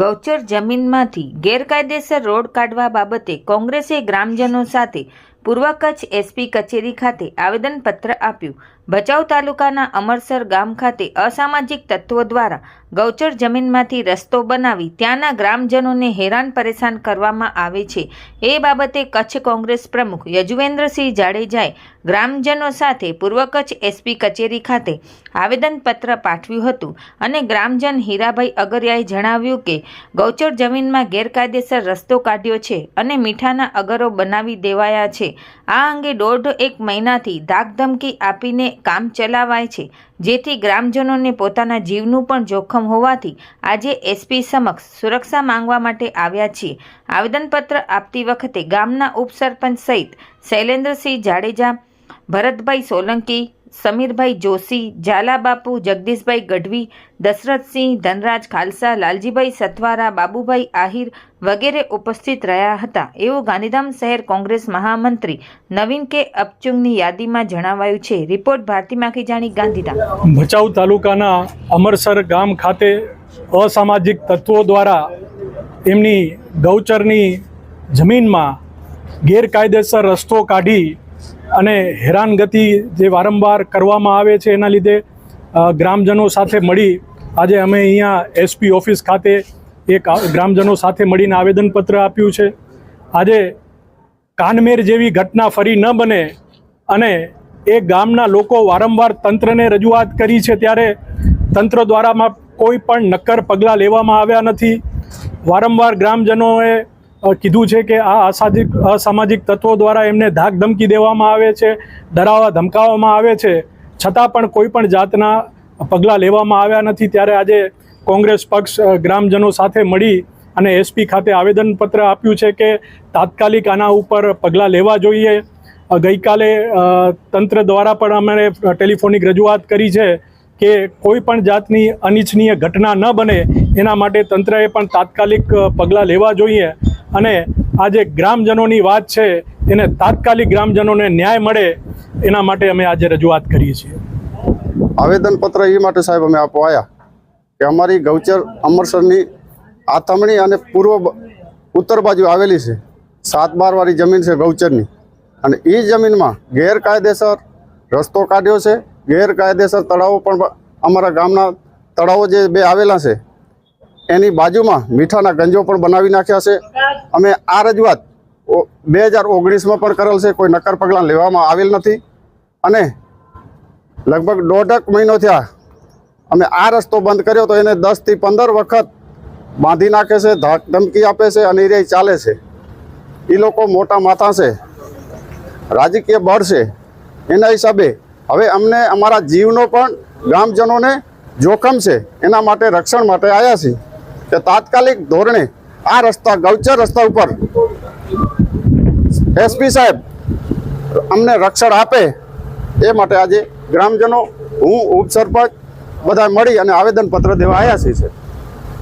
ગૌચર જમીનમાંથી ગેરકાયદેસર રોડ કાઢવા બાબતે કોંગ્રેસે ગ્રામજનો સાથે પૂર્વ કચ્છ એસપી કચેરી ખાતે આવેદનપત્ર આપ્યું. ભચાઉ તાલુકાના અમરસર ગામ ખાતે અસામાજિક તત્વો દ્વારા ગૌચર જમીનમાંથી રસ્તો બનાવી ત્યાંના ગ્રામજનોને હેરાન પરેશાન કરવામાં આવે છે. એ બાબતે કચ્છ કોંગ્રેસ પ્રમુખ યજુવેન્દ્રસિંહ જાડેજાએ ગ્રામજનો સાથે પૂર્વ કચ્છ એસપી કચેરી ખાતે આવેદનપત્ર પાઠવ્યું હતું અને ગ્રામજન હીરાભાઈ અગરિયાએ જણાવ્યું કે, ગૌચર જમીનમાં ગેરકાયદેસર રસ્તો કાઢ્યો છે અને મીઠાના અગરો બનાવી દેવાયા છે. આ અંગે દોઢ એક મહિનાથી ધાકધમકી આપીને કામ ચલાવાય છે. જેથી ગ્રામજનોને પોતાના જીવનું પણ જોખમ હોવાથી આજે એસપી સમક્ષ સુરક્ષા માંગવા માટે આવ્યા છીએ. આવેદનપત્ર આપતી વખતે ગામના ઉપસરપંચ સહિત શૈલેન્દ્રસિંહ જાડેજા, ભરતભાઈ સોલંકી સમીરભાઈ જોશી, ઝાલાબાપુ, જગદીશભાઈ ગઢવી, દશરથસિંહ, ધનરાજ ખાલસા, લાલજીભાઈ સથવારા, બાબુભાઈ આહિર વગેરે ઉપસ્થિત રહ્યા હતા. એવું ગાંધીધામ શહેર કોંગ્રેસ મહામંત્રી નવીન કે અપચુંગની યાદીમાં જણાવાયું છે. રિપોર્ટ ભારતી માખીજાણી ગાંધીધામ. ભચાઉ તાલુકાના અમરસર ગામ ખાતે અસામાજિક તત્વો દ્વારા એમની ગૌચરની જમીનમાં ગેરકાયદેસર રસ્તો કાઢી અને હેરાનગતિ જે વારંવાર કરવામાં આવે છે, એના લીધે ગ્રામજનો સાથે મળી આજે અમે અહીંયા એસપી ઓફિસ ખાતે એક ગ્રામજનો સાથે મળીને આવેદનપત્ર આપ્યું છે. આજે કાનમેર જેવી ઘટના ફરી ન બને અને એ ગામના લોકો વારંવાર તંત્રને રજૂઆત કરી છે ત્યારે તંત્ર દ્વારામાં કોઈ પણ નક્કર પગલાં લેવામાં આવ્યા નથી. વારંવાર ગ્રામજનોએ કીધું છે કે આ અસાધિક, અસામાજિક તત્વો દ્વારા એમને ધાક ધમકી દેવામાં આવે છે ડરાવવા ધમકાવવામાં આવે છે. છતાં પણ કોઈ પણ જાતના પગલાં લેવામાં આવ્યા નથી. ત્યારે આજે કોંગ્રેસ પક્ષ ગ્રામજનો સાથે મળી અને એસપી ખાતે આવેદનપત્ર આપ્યું છે કે તાત્કાલિક આના ઉપર પગલાં લેવા જોઈએ. ગઈકાલે તંત્ર દ્વારા પણ અમે ટેલિફોનિક રજૂઆત કરી છે કે કોઈ પણ જાતની અનિચ્છનીય ઘટના ન બને. એના માટે તંત્રએ પણ તાત્કાલિક પગલાં લેવા જોઈએ. અને આ જે ગ્રામજનોની વાત છે, એને તાત્કાલિક ગ્રામજનોને ન્યાય મળે, એના માટે અમે આજે રજૂઆત કરીએ છીએ. આવેદનપત્ર એ માટે સાહેબ અમે આપવા આવ્યા કે અમારી ગૌચર અમરસરની આથમણી અને પૂર્વ ઉત્તર બાજુ આવેલી છે, સાત બારવાળી જમીન છે ગૌચરની. અને એ જમીનમાં ગેરકાયદેસર રસ્તો કાઢ્યો છે, ગેરકાયદેસર તળાવો પણ અમારા ગામના તળાવો જે બે આવેલા છે એની બાજુમાં મીઠાના ગંજો પણ બનાવી નાખ્યા છે. અમે આ રજૂઆત બે હજાર ઓગણીસમાં પણ કરેલ છે. કોઈ નક્કર પગલાં લેવામાં આવેલ નથી. અને લગભગ દોઢક મહિનો થયા અમે આ રસ્તો બંધ કર્યો તો એને દસથી પંદર વખત બાંધી નાખે છે ધમકી આપે છે અને એ ચાલે છે. એ લોકો મોટા માથા છે. રાજકીય બળ છે. એના હિસાબે હવે અમને અમારા જીવનો પણ ગામજનોને જોખમ છે. એના માટે રક્ષણ માટે આવ્યા છીએ. કે તાત્કાલિક ધોરણે આ રસ્તા, ગૌચર રસ્તા ઉપર એસપી સાહેબ અમને રક્ષણ આપે એ માટે આજે ગ્રામજનો, હું, ઉપસરપંચ બધા મળી અને આવેદનપત્ર દેવા આવ્યા છીએ